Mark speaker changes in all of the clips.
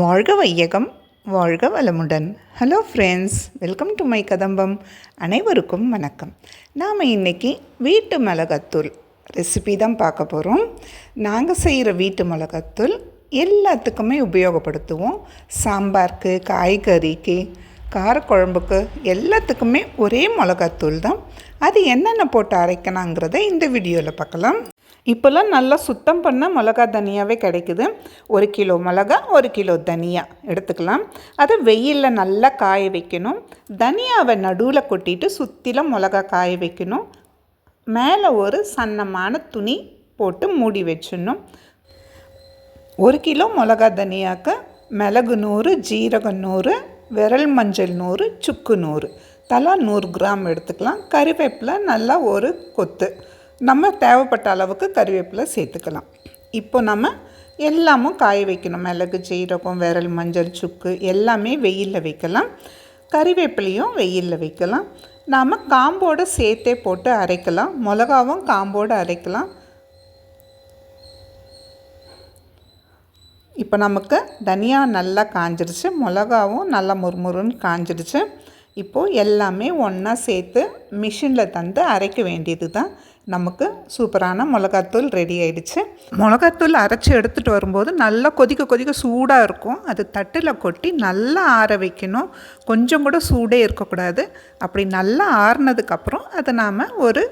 Speaker 1: வாழ்க வையகம் வாழ்க வளமுடன். Hello friends welcome to my Kadambam அனைவருக்கும் வணக்கம். நாம் இன்றைக்கி வீட்டு மிளகாத்தூள் ரெசிபி தான் பார்க்க போகிறோம் நாங்கள் செய்கிற வீட்டு மிளகாத்தூள் எல்லாத்துக்குமே உபயோகப்படுத்துவோம். சாம்பாருக்கு காய்கறிக்கு காரக்குழம்புக்கு எல்லாத்துக்குமே ஒரே மிளகாத்தூள் தான். அது என்னென்ன போட்டு அரைக்கணுங்கிறத இந்த வீடியோவில் பார்க்கலாம். இப்போல்லாம் நல்லா சுத்தம் பண்ண மிளகா தனியாகவே கிடைக்குது. ஒரு கிலோ மிளகா ஒரு கிலோ தனியா எடுத்துக்கலாம். அதை வெயிலில் நல்லா காய வைக்கணும். தனியாவை நடுவில் கொட்டிட்டு சுற்றிலும் மிளகா காய வைக்கணும். மேலே ஒரு சன்னமான துணி போட்டு மூடி வச்சிடணும். ஒரு கிலோ மிளகா தனியாக்க மிளகு நூறு ஜீரகம் நூறு விரல் மஞ்சள் நூறு சுக்கு நூறு. தலா நூறு கிராம் எடுத்துக்கலாம். கறிவேப்பிலை நல்லா ஒரு கொத்து. நம்ம தேவைப்பட்ட அளவுக்கு கறிவேப்பிலை சேர்த்துக்கலாம். இப்போ நம்ம எல்லாமும் காய வைக்கணும். மிளகு ஜீரகம் விரல் மஞ்சள் சுக்கு எல்லாமே வெயிலில் வைக்கலாம். கறிவேப்பிலையும் வெயிலில் வைக்கலாம். நாம் காம்போடு சேர்த்தே போட்டு அரைக்கலாம். மிளகாவும் காம்போடு அரைக்கலாம். இப்போ நமக்கு தனியா நல்லா காஞ்சிடுச்சு மிளகாவும் நல்லா முறுமுறுன்னு காஞ்சிடுச்சு இப்போது எல்லாமே ஒன்றா சேர்த்து மிஷினில் தந்து அரைக்க வேண்டியது தான் நமக்கு சூப்பரான மிளகாத்தூள் ரெடி ஆயிடுச்சு. மிளகாத்தூள் அரைச்சி எடுத்துகிட்டு வரும்போது நல்லா கொதிக்க கொதிக்க சூடாக இருக்கும். அது தட்டில் கொட்டி நல்லா ஆற வைக்கணும். கொஞ்சம் கூட சூடே இருக்கக்கூடாது. அப்படி நல்லா ஆறுனதுக்கப்புறம் அதை நாம் ஒரு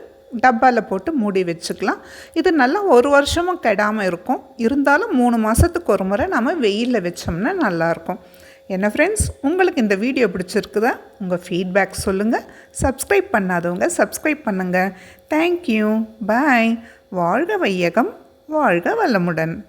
Speaker 1: டப்பாவில் போட்டு மூடி வச்சுக்கலாம். இது நல்லா ஒரு வருஷமும் கெடாமல் இருக்கும். இருந்தாலும் மூணு மாதத்துக்கு ஒரு முறை நம்ம வெயிலில் வச்சோம்னா நல்லாயிருக்கும் என்ன ஃப்ரெண்ட்ஸ் உங்களுக்கு இந்த வீடியோ பிடிச்சிருக்குதா? உங்கள் ஃபீட்பேக் சொல்லுங்கள் சப்ஸ்கிரைப் பண்ணாதவங்க சப்ஸ்கிரைப் பண்ணுங்கள் தேங்க்யூ பாய் வாழ்க வையகம் வாழ்க வளமுடன்.